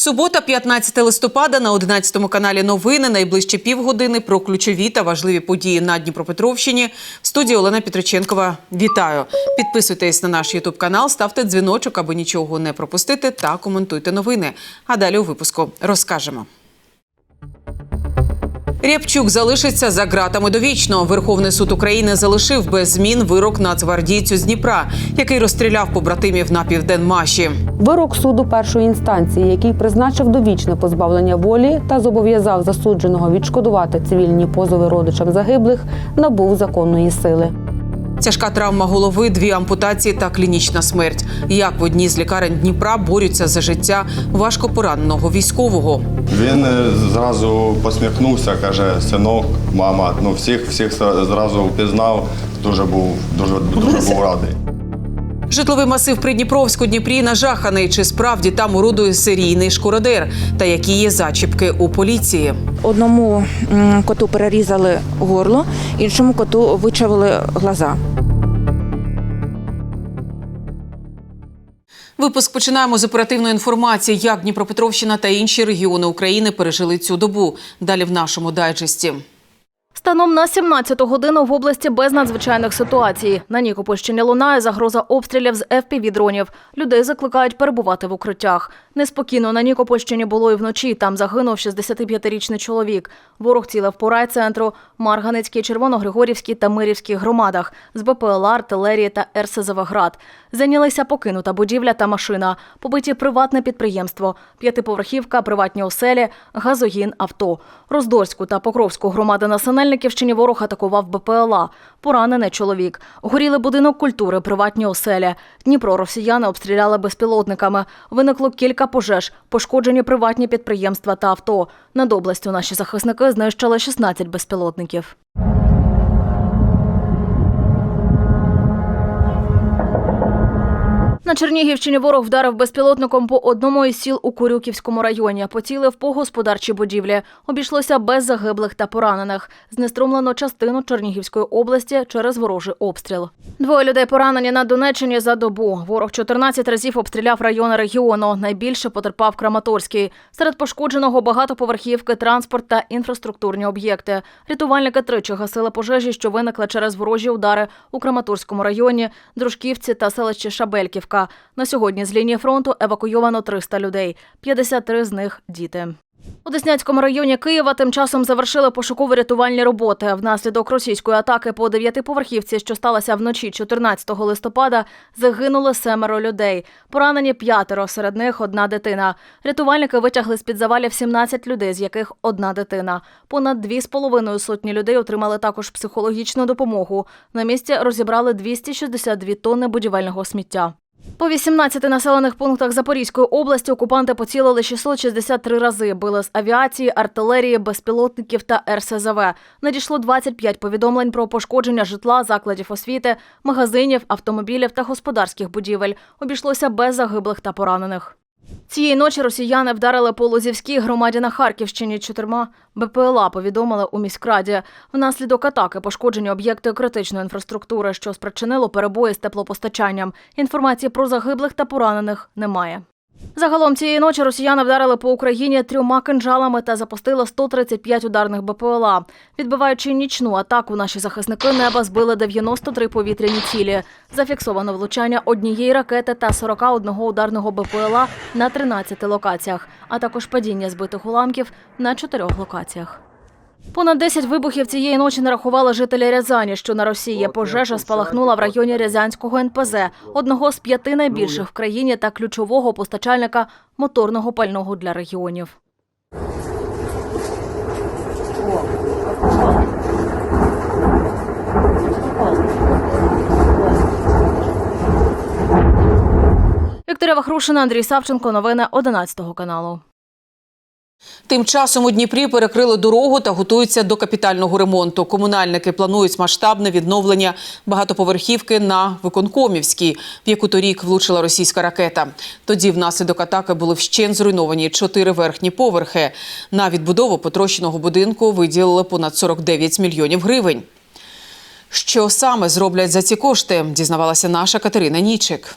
Субота, 15 листопада на 11 каналі Новини. Найближчі півгодини про ключові та важливі події на Дніпропетровщині. В студії Олена Петриченкова. Вітаю! Підписуйтесь на наш Ютуб канал, ставте дзвіночок, аби нічого не пропустити, та коментуйте новини. А далі у випуску розкажемо. Рябчук залишиться за ґратами довічно. Верховний суд України залишив без змін вирок нацгвардійцю з Дніпра, який розстріляв побратимів на південмаші. Вирок суду першої інстанції, який призначив довічне позбавлення волі та зобов'язав засудженого відшкодувати цивільні позови родичам загиблих, набув законної сили. Тяжка травма голови, дві ампутації та клінічна смерть. Як в одній з лікарень Дніпра борються за життя важко пораненого військового. Він е, зразу посміхнувся, каже: синок, мама. Ну всіх всіх зразу впізнав. Дуже був дуже дуже був радий. Житловий масив Придніпровську Дніпрі нажаханий. Чи справді там орудує серійний шкуродер? Та які є зачіпки у поліції? Одному коту перерізали горло, іншому коту вичавили глаза. Випуск починаємо з оперативної інформації, як Дніпропетровщина та інші регіони України пережили цю добу. Далі в нашому дайджесті. Станом на 17 годину в області без надзвичайних ситуацій. На Нікопольщині лунає загроза обстрілів з FPV-дронів. Людей закликають перебувати в укриттях. Неспокійно на Нікопольщині було і вночі. Там загинув 65-річний чоловік. Ворог цілив по райцентру, Марганецькій, Червоногригорівській та Мирівській громадах з БПЛА, артилерії та РСЗВ «Град». Зайнялися покинута будівля та машина, побиті приватне підприємство, п'ятиповерхівка, приватні оселі, газогін, авто. Роздорську та Покровську громади на Синельниківщині ворог атакував БПЛА. Поранений чоловік. Горіли будинок культури, приватні оселі. Дніпро росіяни обстріляли безпілотниками. Виникло кілька пожеж, пошкоджені приватні підприємства та авто. Над областю наші захисники знищили 16 безпілотників. На Чернігівщині ворог вдарив безпілотником по одному із сіл у Курюківському районі. Поцілив по господарчій будівлі. Обійшлося без загиблих та поранених. Знеструмлено частину Чернігівської області через ворожий обстріл. Двоє людей поранені на Донеччині за добу. Ворог 14 разів обстріляв райони регіону. Найбільше потерпав Краматорський. Серед пошкодженого багатоповерхівки, транспорт та інфраструктурні об'єкти. Рятувальники тричі гасили пожежі, що виникли через ворожі удари у Краматорському районі, Дружківці та селищі Шабельківка. На сьогодні з лінії фронту евакуйовано 300 людей, 53 з них діти. У Деснянському районі Києва тим часом завершили пошуково-рятувальні роботи. Внаслідок російської атаки по дев'ятиповерхівці, що сталося вночі 14 листопада, загинули семеро людей. Поранені п'ятеро, серед них одна дитина. Рятувальники витягли з-під завалів 17 людей, з яких одна дитина. Понад дві з половиною сотні людей отримали також психологічну допомогу. На місці розібрали 262 тонни будівельного сміття. По 18 населених пунктах Запорізької області окупанти поцілили 663 рази. Били з авіації, артилерії, безпілотників та РСЗВ. Надійшло 25 повідомлень про пошкодження житла, закладів освіти, магазинів, автомобілів та господарських будівель. Обійшлося без загиблих та поранених. Цієї ночі росіяни вдарили по Лозівській громаді на Харківщині чотирма БПЛА, повідомили у міськраді. Внаслідок атаки пошкоджені об'єкти критичної інфраструктури, що спричинило перебої з теплопостачанням. Інформації про загиблих та поранених немає. Загалом цієї ночі росіяни вдарили по Україні трьома кинжалами та запустили 135 ударних БПЛА. Відбиваючи нічну атаку, наші захисники неба збили 93 повітряні цілі. Зафіксовано влучання однієї ракети та 41 ударного БПЛА на 13 локаціях, а також падіння збитих уламків на чотирьох локаціях. Понад 10 вибухів цієї ночі нарахували жителі Рязані, що на Росії. Пожежа спалахнула в районі Рязанського НПЗ, одного з п'яти найбільших в країні та ключового постачальника моторного пального для регіонів. Вікторія Вахрушина, Андрій Савченко. Новини 11 каналу. Тим часом у Дніпрі перекрили дорогу та готуються до капітального ремонту. Комунальники планують масштабне відновлення багатоповерхівки на Виконкомівській, в яку торік влучила російська ракета. Тоді внаслідок атаки були вщен зруйновані чотири верхні поверхи. На відбудову потрощеного будинку виділили понад 49 мільйонів гривень. Що саме зроблять за ці кошти, дізнавалася наша Катерина Нічик.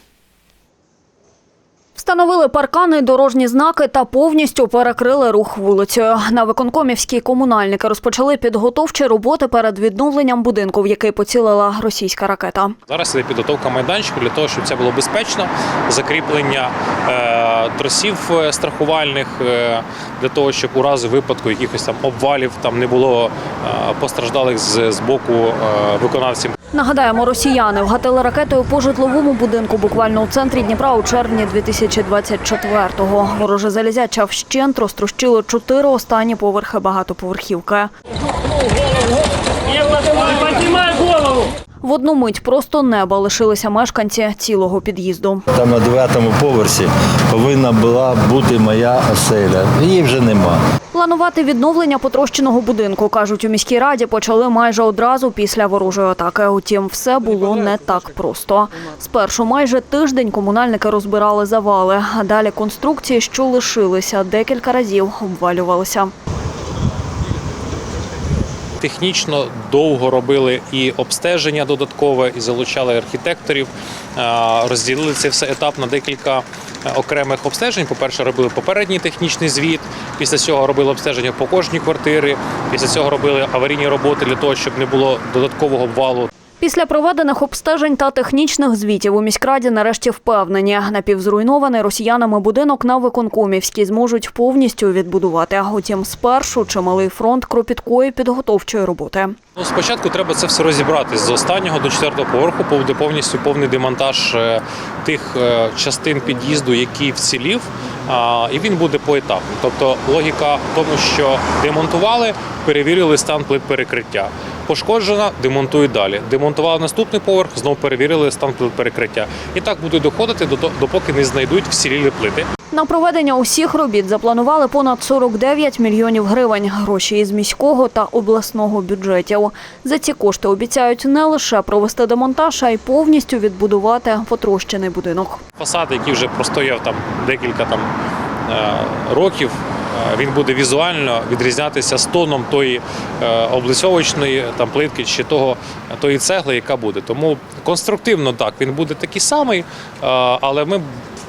Встановили паркани, дорожні знаки та повністю перекрили рух вулицею. На виконкомівській комунальники розпочали підготовчі роботи перед відновленням будинку, в який поцілила російська ракета. Зараз іде підготовка майданчику для того, щоб це було безпечно, закріплення е, тросів е, страхувальних е, для того, щоб у разі випадку якихось там обвалів там не було постраждалих з, з боку виконавців. Нагадаємо, росіяни вгатили ракетою по житловому будинку буквально у центрі Дніпра у червні 2024-го. Вороже залізяча вщент розтрощило чотири останні поверхи багатоповерхівки. В одну мить просто неба лишилися мешканці цілого під'їзду. Там на дев'ятому поверсі повинна була бути моя оселя. Її вже нема. Планувати відновлення потрощеного будинку, кажуть у міській раді, почали майже одразу після ворожої атаки. Утім, все було не так просто. Спершу майже тиждень комунальники розбирали завали, а далі конструкції, що лишилися, декілька разів обвалювалися. Технічно довго робили і обстеження додаткове, і залучали архітекторів. Розділили це все етап на декілька е, окремих обстежень. По-перше, робили попередній технічний звіт. Після цього робили обстеження по кожній квартирі. Після цього робили аварійні роботи для того, щоб не було додаткового обвалу. Після проведених обстежень та технічних звітів у міськраді нарешті впевнені, напівзруйнований росіянами будинок на Виконкомівській зможуть повністю відбудувати. Утім, спершу чималий фронт кропіткої підготовчої роботи. Ну, спочатку треба це все розібрати з останнього до четвертого поверху, буде повністю повний демонтаж е, тих е, частин під'їзду, який вцілів, і він буде поетапно. Тобто логіка в тому, що демонтували, перевірили стан плит перекриття. Пошкоджена, демонтують далі. Демонтували наступний поверх, знову перевірили стан плит перекриття. І так будуть доходити допоки не знайдуть вцілілі плити. На проведення усіх робіт запланували понад 49 мільйонів гривень. Гроші із міського та обласного бюджетів. За ці кошти обіцяють не лише провести демонтаж, а й повністю відбудувати потрощений будинок. Фасад, який вже простояв там декілька там е, років, е, він буде візуально відрізнятися з тоном тої е, облицьовочної там плитки чи того тої цегли, яка буде. Тому конструктивно так він буде такий самий, але ми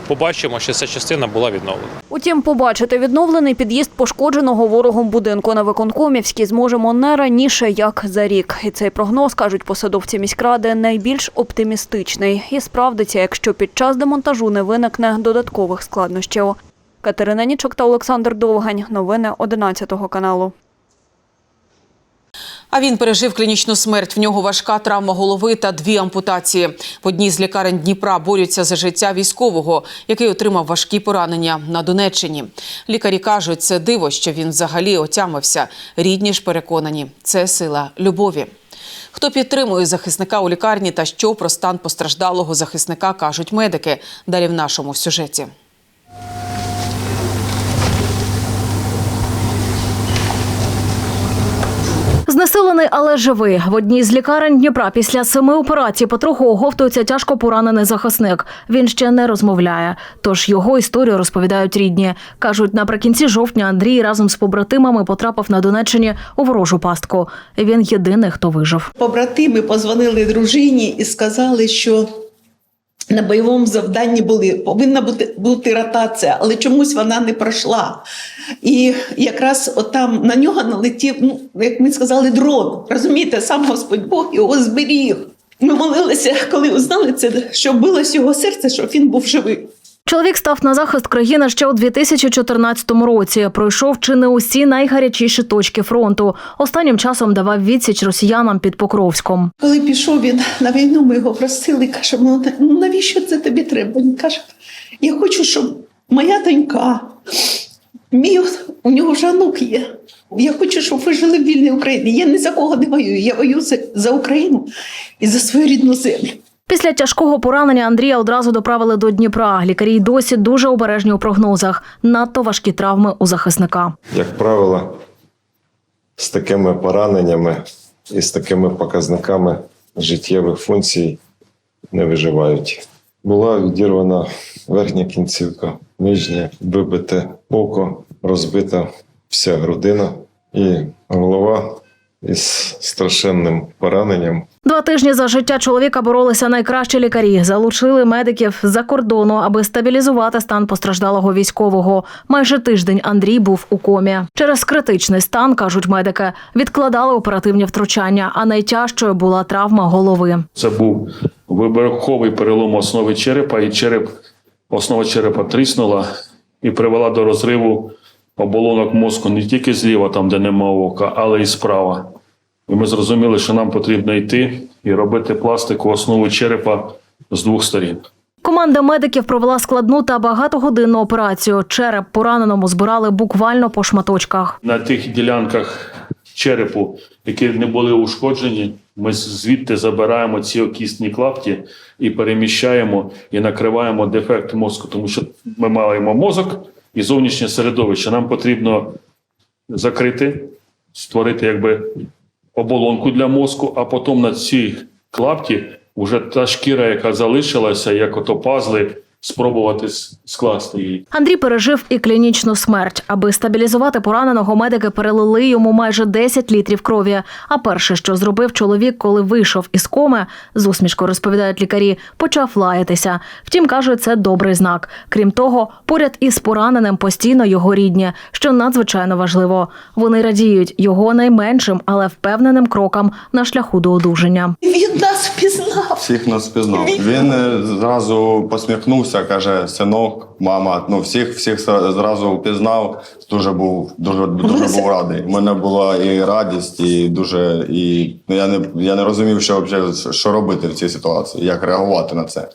побачимо, що ця частина була відновлена. Утім, побачити відновлений під'їзд пошкодженого ворогом будинку на Виконкомівській зможемо не раніше, як за рік. І цей прогноз, кажуть посадовці міськради, найбільш оптимістичний і справдиться, якщо під час демонтажу не виникне додаткових складнощів. Катерина Нічок та Олександр Довгань. Новини 11 каналу. А він пережив клінічну смерть. В нього важка травма голови та дві ампутації. В одній з лікарень Дніпра борються за життя військового, який отримав важкі поранення на Донеччині. Лікарі кажуть, це диво, що він взагалі отямився. Рідні ж переконані, це сила любові. Хто підтримує захисника у лікарні та що про стан постраждалого захисника кажуть медики. Далі в нашому сюжеті. Знесилений, але живий. В одній з лікарень Дніпра після семи операцій потроху оговтується тяжко поранений захисник. Він ще не розмовляє. Тож його історію розповідають рідні. Кажуть, наприкінці жовтня Андрій разом з побратимами потрапив на Донеччині у ворожу пастку. Він єдиний, хто вижив. Побратими позвонили дружині і сказали, що на бойовому завданні були повинна бути, бути ротація, але чомусь вона не пройшла. І якраз отам на нього налетів, ну, як ми сказали, дрон. Розумієте, сам Господь Бог його зберіг. Ми молилися, коли узнали це, що билось його серце, щоб він був живий. Чоловік став на захист країни ще у 2014 році. Пройшов чи не усі найгарячіші точки фронту. Останнім часом давав відсіч росіянам під Покровськом. Коли пішов він на війну, ми його просили, кажемо, ну навіщо це тобі треба? Він каже, я хочу, щоб моя донька, мій, у нього вже онук є. Я хочу, щоб ви жили в вільній Україні. Я ні за кого не воюю. Я воюю за, за Україну і за свою рідну землю. Після тяжкого поранення Андрія одразу доправили до Дніпра. Лікарі й досі дуже обережні у прогнозах. Надто важкі травми у захисника. як правило, з такими пораненнями і з такими показниками життєвих функцій не виживають. Була відірвана верхня кінцівка, нижнє вибите око, розбита вся грудина і голова із страшенним пораненням. Два тижні за життя чоловіка боролися найкращі лікарі. Залучили медиків з-за кордону, аби стабілізувати стан постраждалого військового. Майже тиждень Андрій був у комі. Через критичний стан, кажуть медики, відкладали оперативні втручання, а найтяжчою була травма голови. Це був вибуховий перелом основи черепа, і череп, основа черепа тріснула і привела до розриву оболонок мозку не тільки зліва, там де нема ока, але й справа. І ми зрозуміли, що нам потрібно йти і робити пластику основу черепа з двох сторін. Команда медиків провела складну та багатогодинну операцію. Череп пораненому збирали буквально по шматочках. На тих ділянках черепу, які не були ушкоджені, ми звідти забираємо ці окісні клапті і переміщаємо і накриваємо дефект мозку, тому що ми маємо мозок і зовнішнє середовище. Нам потрібно закрити, створити якби оболонку для мозку, а потім на цій клапті вже та шкіра, яка залишилася, як ото пазли, спробувати скласти її. Андрій пережив і клінічну смерть. Аби стабілізувати пораненого, медики перелили йому майже 10 літрів крові. А перше, що зробив чоловік, коли вийшов із коми, з усмішкою розповідають лікарі, почав лаятися. Втім, кажуть, це добрий знак. Крім того, поряд із пораненим постійно його рідні, що надзвичайно важливо. Вони радіють його найменшим, але впевненим крокам на шляху до одужання. Він нас впізнав. Всіх нас впізнав. Він е, зразу посміхнувся, каже: синок, мама. Ну всіх, всіх зразу впізнав. Дуже був дуже дуже був радий. У мене була і радість, і дуже і ну, я не я не розумів, що взагалі, що робити в цій ситуації, як реагувати на це.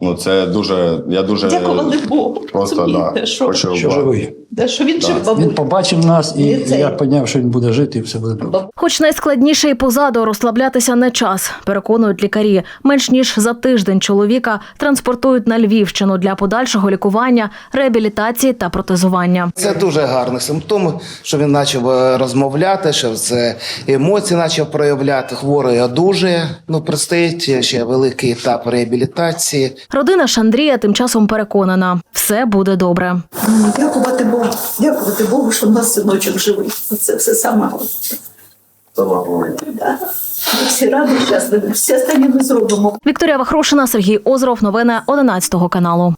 Ну це дуже. Я дуже Дякували Богу. просто да, що. Що живий. Да, що він жив, Він побачив нас, і І я поняв, що він буде жити, і все буде добре. Хоч найскладніше і позаду розслаблятися не час, переконують лікарі. Менш ніж за тиждень чоловіка транспортують на Львівщину для подальшого лікування, реабілітації та протезування. Це дуже гарний симптом, що він почав е, розмовляти, що це емоції почав проявляти. Хворий одужує. Ну, предстоїть ще великий етап реабілітації. Родина ж Андрія тим часом переконана, все буде добре. Дякувати Богу. Дякувати Богу, що в нас синочок живий. Це все саме головне. Да. Ми всі раді, щасливі. Всі останні ми зробимо. Вікторія Вахрушина, Сергій Озров, Новини 11 каналу.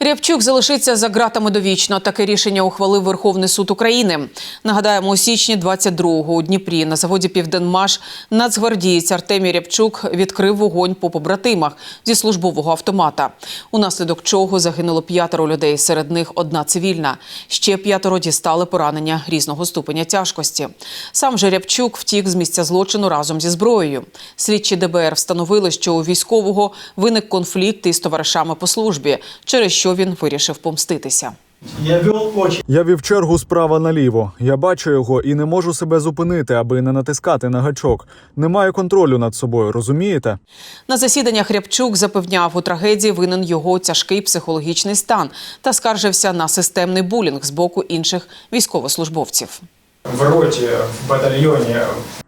Рябчук залишиться за ґратами довічно. Таке рішення ухвалив Верховний суд України. Нагадаємо, у січні 22-го у Дніпрі на заводі Південмаш нацгвардієць Артемій Рябчук відкрив вогонь по побратимах зі службового автомата. Унаслідок чого загинуло п'ятеро людей. Серед них одна цивільна. Ще п'ятеро дістали поранення різного ступеня тяжкості. Сам же Рябчук втік з місця злочину разом зі зброєю. Слідчі ДБР встановили, що у військового виник конфлікт із товаришами по службі, через що він вирішив помститися. Я вів чергу справа наліво. Я бачу його і не можу себе зупинити, аби не натискати на гачок. Немає контролю над собою, розумієте? На засіданнях Рябчук запевняв, у трагедії винен його тяжкий психологічний стан та скаржився на системний булінг з боку інших військовослужбовців. В роті, в батальйоні.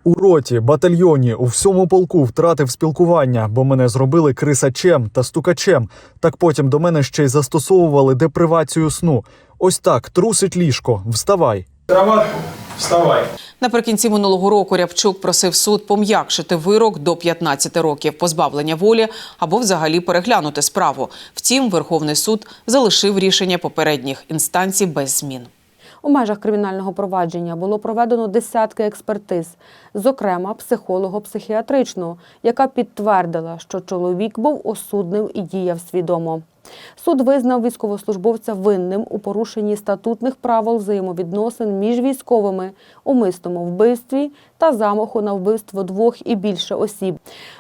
У роті, батальйоні, у всьому полку втратив спілкування, бо мене зробили крисачем та стукачем. Так потім до мене ще й застосовували депривацію сну. Ось так, трусить ліжко, вставай. Кроватку, вставай. Наприкінці минулого року Рябчук просив суд пом'якшити вирок до 15 років позбавлення волі або взагалі переглянути справу. Втім, Верховний суд залишив рішення попередніх інстанцій без змін. У межах кримінального провадження було проведено десятки експертиз, зокрема психолого-психіатричну, яка підтвердила, що чоловік був осудним і діяв свідомо. Суд визнав військовослужбовця винним у порушенні статутних правил взаємовідносин між військовими, умисному вбивстві та замаху на вбивство двох і більше осіб.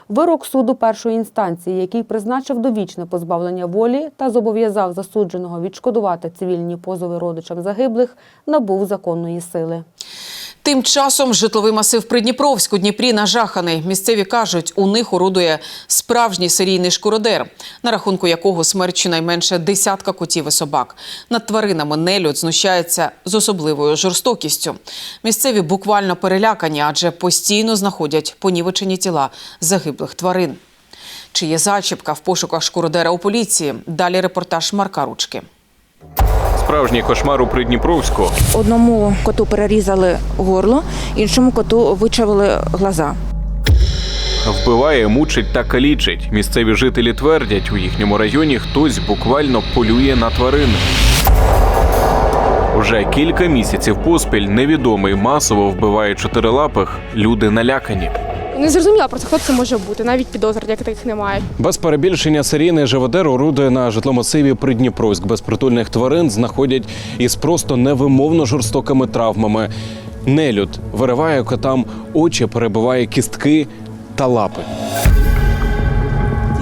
Вирок суду першої інстанції, який призначив довічне позбавлення волі та зобов'язав засудженого відшкодувати цивільні позови родичам загиблих, набув законної сили. Тим часом житловий масив Придніпровськ у Дніпрі нажаханий. Місцеві кажуть, у них орудує справжній серійний шкуродер, на рахунку якого смерть щонайменше десятка котів і собак. Над тваринами нелюд знущається з особливою жорстокістю. Місцеві буквально перелякані, адже постійно знаходять понівечені тіла загиблих тварин. Чи є зачіпка в пошуках шкуродера у поліції? Далі репортаж Марка Ручки. Справжній кошмар у Придніпровську. Одному коту перерізали горло, іншому коту вичавили глаза. Вбиває, мучить та калічить. Місцеві жителі твердять, у їхньому районі хтось буквально полює на тварин. Уже кілька місяців поспіль невідомий масово вбиває чотирилапих. Люди налякані. Не зрозуміла просто, хто це може бути. Навіть підозр як таких немає. Без перебільшення серійний живодер орудує на житломасиві Придніпровськ. Безпритульних тварин знаходять із просто невимовно жорстокими травмами. Нелюд вириває котам очі, перебиває кістки та лапи.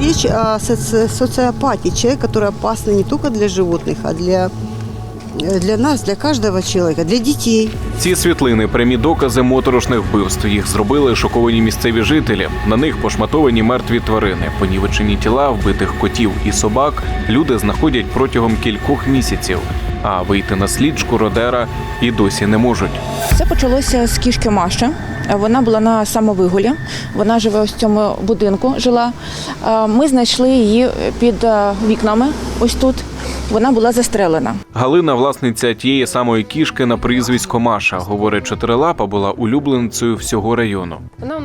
Речь о соци- социопатии, человек, который опасный не только для животных, а для, для нас, для каждого чоловіка, для дітей. Ці світлини прямі докази моторошних вбивств. Їх зробили шоковані місцеві жителі. На них пошматовані мертві тварини, понівечені тіла вбитих котів і собак. Люди знаходять протягом кількох місяців. А вийти на слід шкуродера і досі не можуть. Все почалося з кішки Маші. Вона була на самовигулі. Вона живе ось в цьому будинку. Жила. Е, Ми знайшли її під е, вікнами. Ось тут. Вона була застрелена. Галина, власниця тієї самої кішки на прізвисько Маша, говорить, чотирилапа була улюбленцею всього району.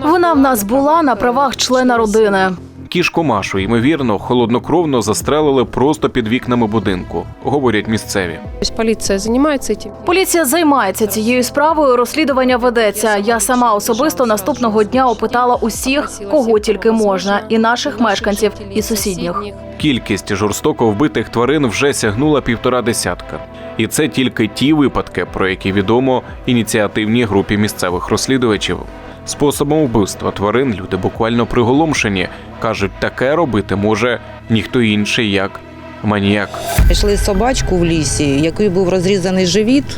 Вона в нас була на правах члена родини. Кішку Машу, ймовірно, холоднокровно застрелили просто під вікнами будинку, говорять місцеві. Поліція займається цим. Поліція займається цією справою. Розслідування ведеться. Я сама особисто наступного дня опитала усіх, кого тільки можна, і наших мешканців, і сусідніх. Кількість жорстоко вбитих тварин вже сягнула півтора десятка. І це тільки ті випадки, про які відомо ініціативній групі місцевих розслідувачів. Способом вбивства тварин люди буквально приголомшені. кажуть, таке робити може ніхто інший як маніяк. Знайшли собачку в лісі, який був розрізаний живіт,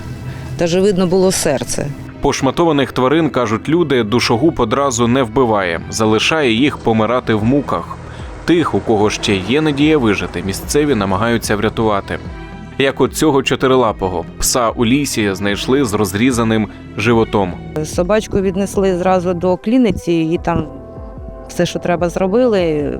та ж видно було серце. Пошматованих тварин кажуть люди, душогуб одразу не вбиває, залишає їх помирати в муках. Тих, у кого ще є надія вижити, місцеві намагаються врятувати. Як от цього чотирилапого пса у лісі знайшли з розрізаним животом. Собачку віднесли зразу до клініці, і там все, що треба, зробили.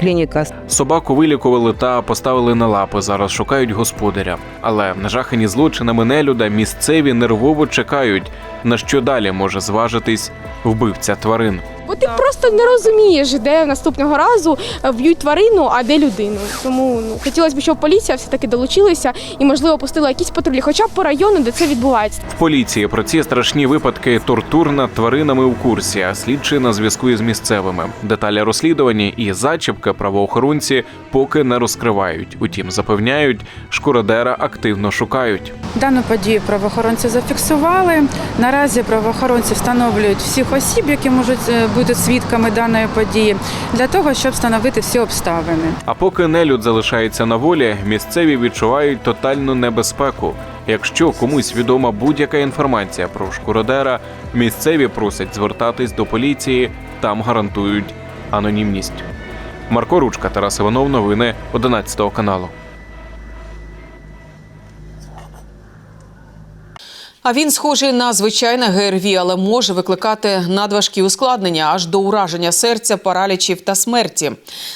Клініка Собаку вилікували та поставили на лапи. Зараз шукають господаря. Але нажахані злочинами нелюда місцеві нервово чекають, на що далі може зважитись вбивця тварин. Бо ти просто не розумієш, де наступного разу вб'ють тварину, а де людину. Тому ну хотілося б, щоб поліція все таки долучилася і, можливо, пустила якісь патрулі, хоча б по району, де це відбувається. В поліції про ці страшні випадки тортур над тваринами у курсі, а слідчі на зв'язку із місцевими. Деталі розслідування і зачіпки правоохоронці поки не розкривають. Утім, запевняють, шкуродера активно шукають. Дану подію правоохоронці зафіксували. Наразі правоохоронці встановлюють всіх осіб, які можуть е, бути свідками даної події, для того, щоб встановити всі обставини. А поки нелюд залишається на волі, місцеві відчувають тотальну небезпеку. Якщо комусь відома будь-яка інформація про шкуродера, місцеві просять звертатись до поліції, там гарантують анонімність. Марко Ручка, Тарас Іванов, новини 11 каналу. А він схожий на звичайне ГРВІ, але може викликати надважкі ускладнення аж до ураження серця, паралічів та смерті.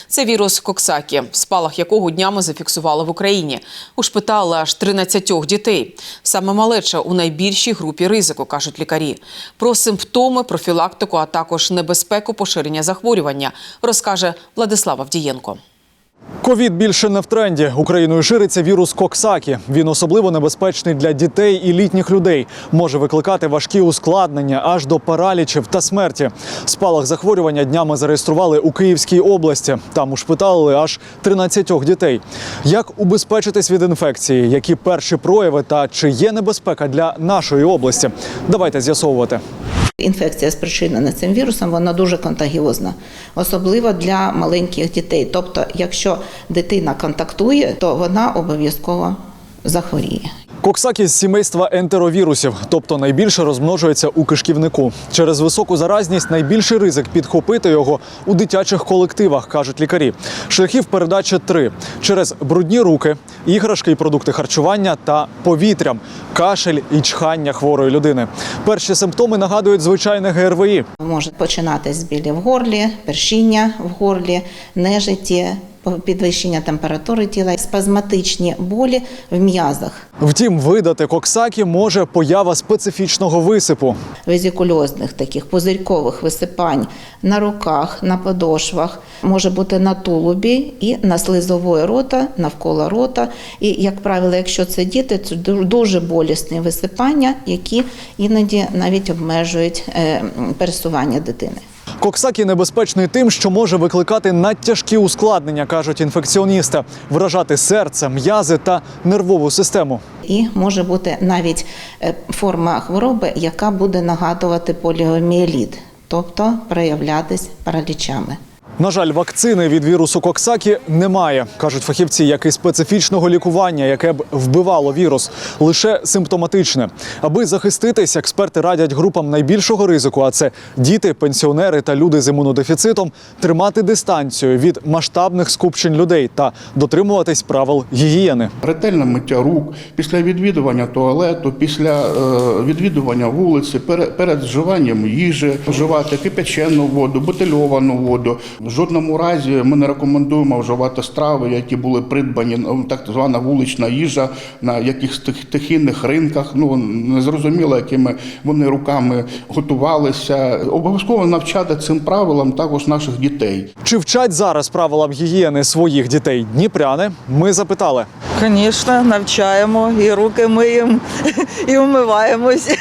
Це вірус Коксакі, спалах якого днями зафіксували в Україні. Ушпитали аж 13 дітей. Саме малеча у найбільшій групі ризику, кажуть лікарі. Про симптоми, профілактику, а також небезпеку поширення захворювання, розкаже Владислав Авдієнко. Ковід більше не в тренді. Україною шириться вірус Коксакі. Він особливо небезпечний для дітей і літніх людей. Може викликати важкі ускладнення аж до паралічів та смерті. Спалах захворювання днями зареєстрували у Київській області. Там ушпиталили аж 13 дітей. Як убезпечитись від інфекції? Які перші прояви та чи є небезпека для нашої області? Давайте з'ясовувати. Інфекція спричинена цим вірусом, вона дуже контагіозна, особливо для маленьких дітей. Тобто, якщо дитина контактує, то вона обов'язково захворіє. Коксакі з сімейства ентеровірусів, тобто найбільше розмножується у кишківнику. Через високу заразність найбільший ризик підхопити його у дитячих колективах, кажуть лікарі. Шляхів передачі три: через брудні руки, іграшки і продукти харчування та повітрям, кашель і чхання хворої людини. Перші симптоми нагадують звичайне ГРВІ. Може починатись білі в горлі, першіння в горлі, нежиті, підвищення температури тіла, спазматичні болі в м'язах. Втім, видати коксакі може поява специфічного висипу. везикульозних таких пузирькових висипань на руках, на подошвах, може бути на тулубі і на слизової рота, навколо рота. І, як правило, якщо це діти, це дуже болісні висипання, які іноді навіть обмежують е, пересування дитини. Коксакі небезпечний тим, що може викликати надтяжкі ускладнення, кажуть інфекціоністи, вражати серце, м'язи та нервову систему. І може бути навіть е, форма хвороби, яка буде нагадувати поліоміеліт, тобто проявлятись паралічами. На жаль, вакцини від вірусу Коксакі немає, кажуть фахівці, як і специфічного лікування, яке б вбивало вірус, лише симптоматичне. Аби захиститись, експерти радять групам найбільшого ризику, а це діти, пенсіонери та люди з імунодефіцитом, тримати дистанцію від масштабних скупчень людей та дотримуватись правил гігієни. Ретельне миття рук після відвідування туалету, після е, відвідування вулиці, перед, перед вживанням їжі, вживати кипячену воду, бутильовану воду. В жодному разі ми не рекомендуємо вживати страви, які були придбані, ну, так звана вулична їжа на якихось тих- стихійних ринках. Ну незрозуміло, якими вони руками готувалися. Обов'язково навчати цим правилам також наших дітей. Чи вчать зараз правилам гігієни своїх дітей дніпряни? Ми запитали. Звісно, навчаємо і руки миємо, і вмиваємось.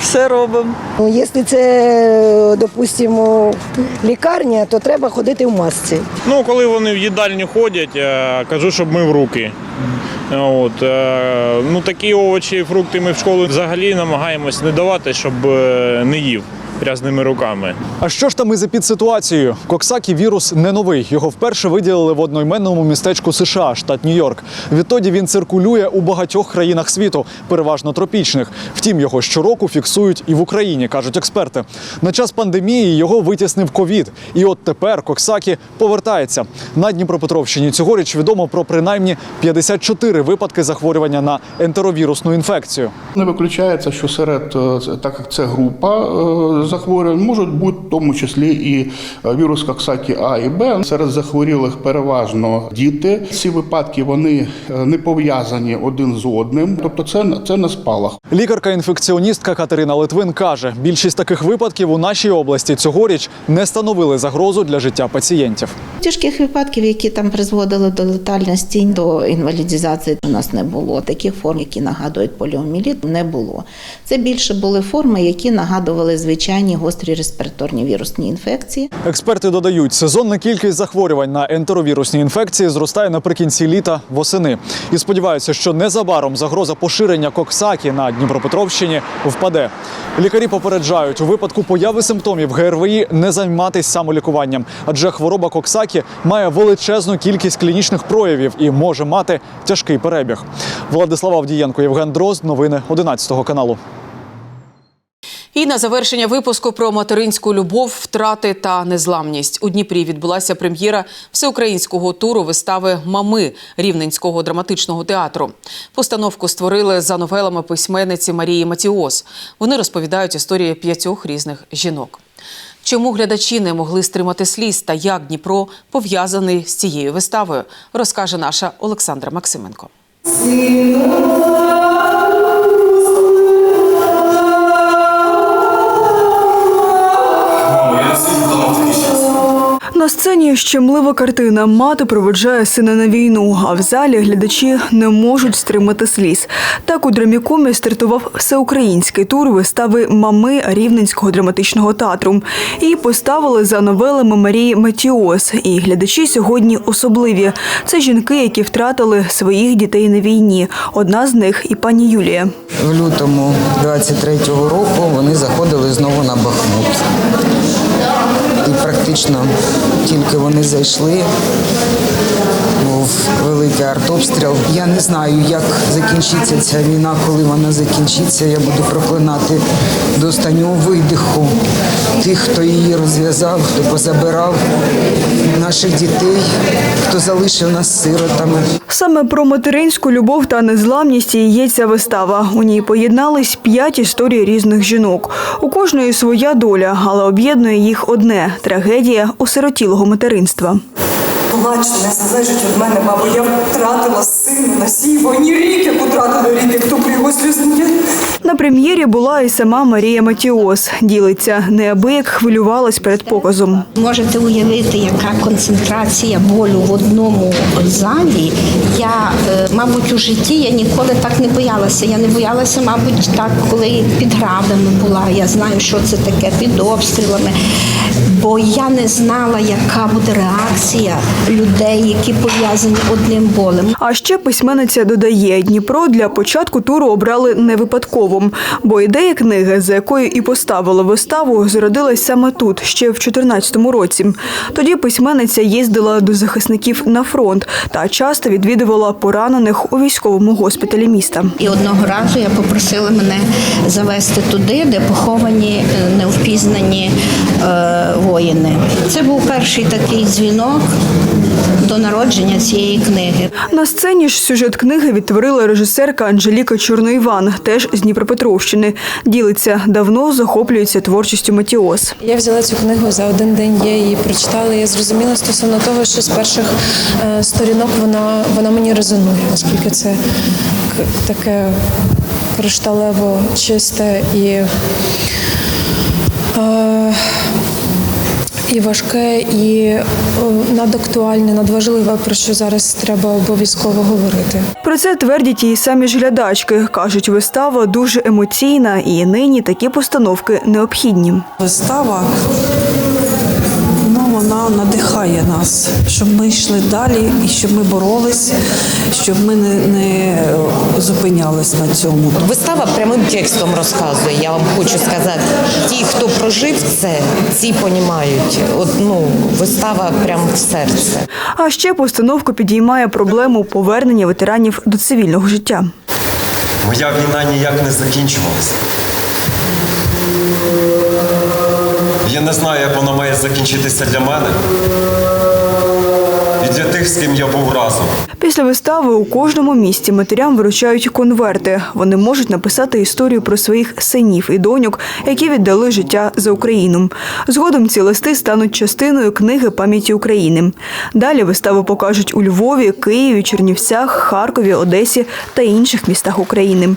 Все робимо. Ну, Якщо це, допустимо, лікарня, то треба ходити в масці. Ну, коли вони в їдальню ходять, е, кажу, щоб мив руки. От, е, ну, такі овочі і фрукти ми в школу взагалі намагаємось не давати, щоб е, не їв грязними руками. А що ж там із епідситуацією? Коксакі вірус не новий. Його вперше виділили в одноіменному містечку США, штат Нью-Йорк. Відтоді він циркулює у багатьох країнах світу, переважно тропічних. Втім, його щороку фіксують і в Україні, кажуть експерти. На час пандемії його витіснив ковід. І от тепер Коксакі повертається. На Дніпропетровщині цьогоріч відомо про принаймні 54 випадки захворювання на ентеровірусну інфекцію. Не виключається, що серед е, так як це група е, захворювань, можуть бути в тому числі і е, вірус Коксакі А і Б. Серед захворілих переважно діти. Ці випадки вони е, не пов'язані один з одним, тобто це, це не спалах. Лікарка-інфекціоністка Катерина Литвин каже, більшість таких випадків у нашій області цьогоріч не становили загрозу для життя пацієнтів. Тяжких випадків, які там призводили до летальності, до інвалідізації, у нас не було. Таких форм, які нагадують поліоміліт, не було. Це більше були форми, які нагадували звичайні гострі респіраторні вірусні інфекції. Експерти додають, сезонна кількість захворювань на ентеровірусні інфекції зростає наприкінці літа восени. І сподіваються, що незабаром загроза поширення коксакі на Дніпропетровщині впаде. Лікарі попереджають, у випадку появи симптомів ГРВІ не займатися самолікуванням, адже хвороба коксакі має величезну кількість клінічних проявів і може мати тяжкий перебіг. Владислава Авдієнко, Євген Дрозд. Новини 11 каналу. І на завершення випуску про материнську любов, втрати та незламність у Дніпрі відбулася прем'єра всеукраїнського туру вистави Мами Рівненського драматичного театру. Постановку створили за новелами письменниці Марії Матіос. Вони розповідають історії п'ятьох різних жінок. Чому глядачі не могли стримати сліз та як Дніпро пов'язаний з цією виставою, розкаже наша Олександра Максименко. Сцені щемлива картина. Мати проведжає сина на війну, а в залі глядачі не можуть стримати сліз. Так у драмікомі стартував всеукраїнський тур вистави Мами Рівненського драматичного театру. Її поставили за новелами Марії Матіос. І глядачі сьогодні особливі. Це жінки, які втратили своїх дітей на війні. Одна з них і пані Юлія. В лютому 23-го року вони заходили знову на Бахмут. І практично тільки вони зайшли, великий артобстріл. Я не знаю, як закінчиться ця війна, коли вона закінчиться. Я буду проклинати до останнього видиху тих, хто її розв'язав, хто позабирав наших дітей, хто залишив нас сиротами. Саме про материнську любов та незламність і є ця вистава. У ній поєднались п'ять історій різних жінок. У кожної своя доля, але об'єднує їх одне трагедія осиротілого материнства. Плачте, не залежить від мене, мабуть. Я втратила сина на сій війні рік, як втратила рік, як тупо його слізні. На прем'єрі була і сама Марія Матіос. Ділиться, неабияк хвилювалась перед показом. Можете уявити, яка концентрація болю в одному залі. Я, е, мабуть, у житті я ніколи так не боялася. Я не боялася, мабуть, так, коли під градами була. Я знаю, що це таке під обстрілами. Бо я не знала, яка буде реакція людей, які пов'язані одним болем. А ще письменниця додає, Дніпро для початку туру обрали не випадково, бо ідея книги, за якою і поставили виставу, зародилась саме тут, ще в 2014 році. Тоді письменниця їздила до захисників на фронт та часто відвідувала поранених у військовому госпіталі міста. І одного разу я попросила мене завести туди, де поховані е, невпізнані е, воїни. Це був перший такий дзвінок до народження цієї книги. На сцені ж сюжет книги відтворила режисерка Анжеліка Чорноїван, теж з Дніпропетровщини. Ділиться, давно захоплюється творчістю Матіос. Я взяла цю книгу за один день, я її прочитала. Я зрозуміла стосовно того, що з перших е, сторінок вона, вона мені резонує, оскільки це таке кришталево чисте і, е, і важке, і е, надактуальне, надважливе, про що зараз треба обов'язково говорити. Про це твердять і самі ж глядачки. Кажуть, вистава дуже емоційна і нині такі постановки необхідні. Вистава вона надихає нас, щоб ми йшли далі і щоб ми боролись, щоб ми не, не зупинялись на цьому. Вистава прямим текстом розказує. Я вам хочу сказати, ті, хто прожив це, ці понімають. От ну вистава прямо в серце. А ще постановка підіймає проблему повернення ветеранів до цивільного життя. Моя війна ніяк не закінчувалася. Не знаю, як вона має закінчитися для мене і для тих, з ким я був разом. Після вистави у кожному місті матерям вручають конверти. Вони можуть написати історію про своїх синів і доньок, які віддали життя за Україну. Згодом ці листи стануть частиною книги пам'яті України. Далі виставу покажуть у Львові, Києві, Чернівцях, Харкові, Одесі та інших містах України.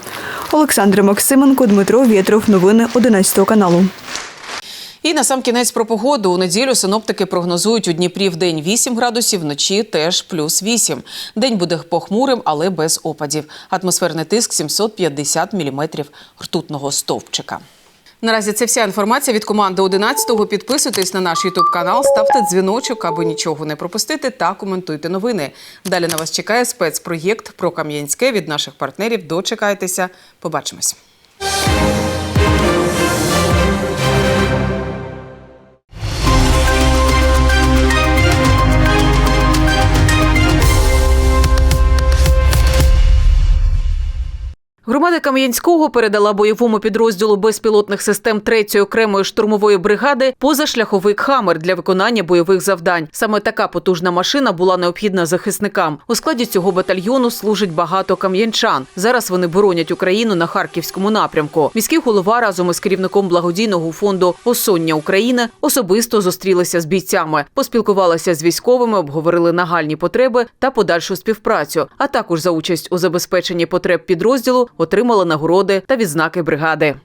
Олександр Максименко, Дмитро Вєтров. Новини 11 каналу. І на сам кінець про погоду. У неділю синоптики прогнозують у Дніпрі в день 8 градусів, вночі теж плюс 8. День буде похмурим, але без опадів. Атмосферний тиск 750 міліметрів ртутного стовпчика. Наразі це вся інформація від команди 11-го. Підписуйтесь на наш Ютуб канал, ставте дзвіночок, аби нічого не пропустити, та коментуйте новини. Далі на вас чекає спецпроєкт про Кам'янське від наших партнерів. Дочекайтеся. Побачимось. Громада Кам'янського передала бойовому підрозділу безпілотних систем 3-ї окремої штурмової бригади позашляховик «Хаммер» для виконання бойових завдань. Саме така потужна машина була необхідна захисникам. У складі цього батальйону служить багато кам'янчан. Зараз вони боронять Україну на харківському напрямку. Міський голова разом із керівником благодійного фонду «Осоння України» особисто зустрілися з бійцями, поспілкувалися з військовими, обговорили нагальні потреби та подальшу співпрацю, а також за участь у забезпеченні потреб підрозділу отримали нагороди та відзнаки бригади.